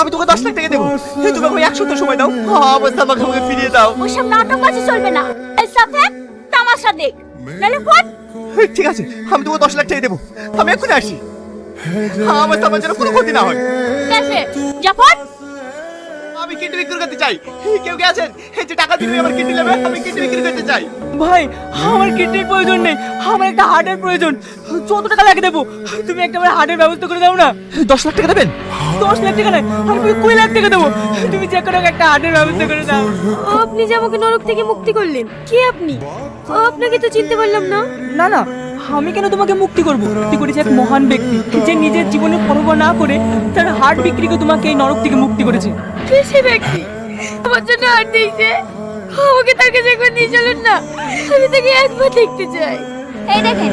আমি তোকে দশ লাখ টাকা দেবো। তুমি আমাকে এক সপ্তাহ সময় দাও। অবস্থা আমাকে আমাকে ফিরিয়ে দাও। ওসব নাটকবাজি চলবে না। এই সাথে তামাশা দেখ। নাহলে ফোন ঠিক আছে আমি তোকে দশ লাখ টাকা দেবো। আমি এক্ষুনি আসি। আমার আমার যেন কোনো ক্ষতি না হয়। জাফর আমি কিডনি বিক্রি করতে চাই। কেউ কে আছেন? এই যে টাকা দিলে আমার কিডনি নেবে আমি কিডনি বিক্রি করতে চাই। ভাই আমার কিডনির প্রয়োজন নেই। আমার একটা হার্টের প্রয়োজন। যত টাকা লাগে দেবো। তুমি একটা আমার হার্টের ব্যবস্থা করে দাও না। দশ লাখ টাকা দেবেন? দশ লাখ টাকা নয় আমি কুড়ি লাখ টাকা দেবো। তুমি যে কোনো একটা হার্টের ব্যবস্থা করে দাও। আপনি যে আমাকে নরক থেকে মুক্তি করলেন কে আপনি? আপনাকে তো চিনতে পারলাম না। না না আমি কেন তোমাকে মুক্তি করব? মুক্তি করেছে এক মহান ব্যক্তি। যে নিজের জীবনে পরোয়া না করে তার হার্ট বিক্রি করে তোমাকে এই নরক থেকে মুক্তি করেছে। কে সে ব্যক্তি? আমার জন্য হার্ট দিয়েছে। আমাকে তার কাছে একবার নিয়ে চলুন না আমি তাকে একবার দেখতে চাই। এই দেখেন।